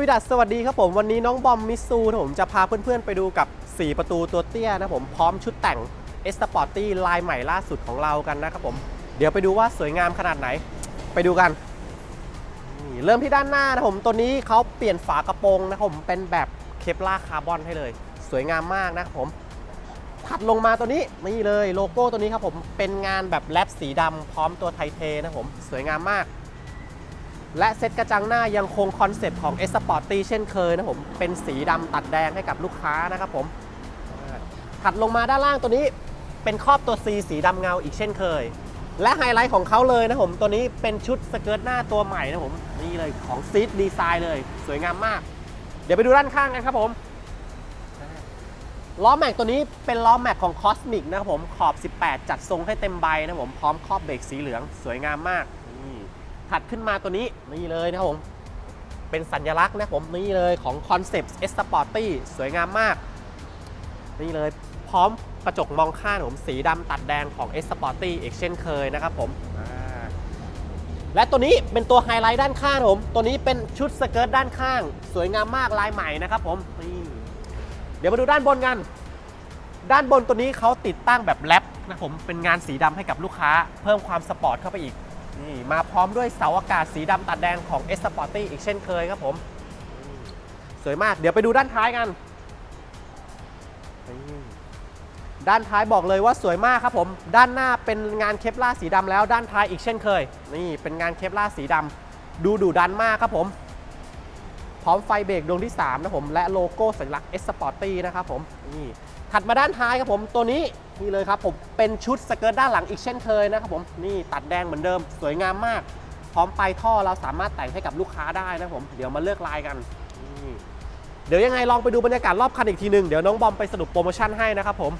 วีดัสสวัสดีครับผม วันนี้น้องบอมมิสซูนะผมจะพาเพื่อนๆไปดูกับ 4 ประตูตัวเตี้ยนะผมพร้อมชุดแต่ง e s p o r t y ลายใหม่ล่าสุดของเรากันนะครับผม เดี๋ยวไปดูว่าสวยงามขนาดไหน ไปดูกันนี่เริ่มที่ด้านหน้านะผมตัวนี้เขาเปลี่ยนฝากระโปรงนะผมเป็นแบบเคปลาคาร์บอนให้เลย สวยงามมากนะครับผมถัดลงมาตัวนี้นี่เลยโลโก้ตัวนี้ครับผมเป็นงานแบบแรปสีดำพร้อมตัวไทเทนะผมสวยงามมาก และเซ็ตกระจังหน้ายังคงคอนเซปต์ของ S Sporty เช่นเคยนะผม เป็นสีดำตัดแดงให้กับลูกค้านะครับผม ถัดลงมาด้านล่างตัวนี้เป็นครอบตัว C สีดำเงาอีกเช่นเคย และไฮไลท์ของเขาเลยนะผม ตัวนี้เป็นชุดสเกิร์ตหน้าตัวใหม่นะผม นี่เลยของซีดดีไซน์เลย สวยงามมาก เดี๋ยวไปดูด้านข้างกันครับผมล้อแม็กตัวนี้เป็นล้อแม็กของ Cosmic นะครับผมขอบ 18 จัดทรงให้เต็มใบนะผมพร้อมครอบเบรกสีเหลือง สวยงามมาก ถัดขึ้นมาตัวนี้นี่เลยนะครับผมเป็นสัญลักษณ์นะครับผมนี่เลยของ Concept S Sporty สวยงามมาก นี่เลยพร้อมกระจกมองข้างผมสีดำตัดแดงของ S Sporty อีกเช่นเคยนะครับผมอ่าและตัวนี้เป็นตัวไฮไลท์ด้านข้างผม ตัวนี้เป็นชุดสเกิร์ตด้านข้าง สวยงามมากลายใหม่นะครับผมนี่เดี๋ยวมาดูด้านบนกัน ด้านบนตัวนี้เขาติดตั้งแบบแรปนะผมเป็นงานสีดำให้กับลูกค้า เพิ่มความสปอร์ตเข้าไปอีก นี่มาพร้อมด้วยเสาอากาศสีดำตัดแดงของ S Sporty อีกเช่นเคยครับผม สวยมากเดี๋ยวไปดูด้านท้ายกันนี่ด้านท้ายบอกเลยว่าสวยมากครับผม ด้านหน้าเป็นงานเคปลาสีดำแล้วด้านท้ายอีกเช่นเคย นี่เป็นงานเคปลาสีดำดูดุดันมากครับผม พร้อมไฟเบรกดวงที่ 3 นะผม และโลโก้สัญลักษณ์ S Sporty นะครับผมนี่ถัดมาด้านท้ายครับผมตัวนี้ นี่เลยครับผมเป็นชุดสเกิร์ตด้านหลังอีกเช่นเคยนะครับผมนี่ตัดแดงเหมือนเดิม สวยงามมาก พร้อมปลายท่อเราสามารถแต่งให้กับลูกค้าได้นะครับผมเดี๋ยวมาเลือกลายกันเดี๋ยวยังไงลองไปดูบรรยากาศรอบคันอีกทีหนึ่งเดี๋ยวน้องบอมไปสรุปโปรโมชั่นให้นะครับผม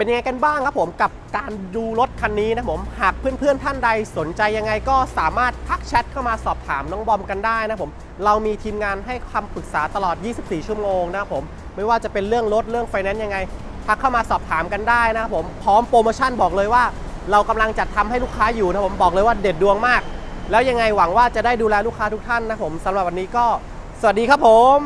เป็นยังไงกันบ้างครับผมกับการดูรถคันนี้นะผมหากเพื่อนๆท่านใดสนใจยังไงก็สามารถทักแชทเข้ามาสอบถามน้องบอมกันได้นะผมเรามีทีมงานให้คำปรึกษาตลอด 24 ชั่วโมงนะผมไม่ว่าจะเป็นเรื่องรถเรื่องไฟแนนซ์ยังไงทักเข้ามาสอบถามกันได้นะครับผมพร้อมโปรโมชั่นบอกเลยว่า เรากำลังจัดทำให้ลูกค้าอยู่นะผมบอกเลยว่าเด็ดดวงมาก แล้วยังไงหวังว่าจะได้ดูแลลูกค้าทุกท่านนะผมสำหรับวันนี้ก็ สวัสดีครับผม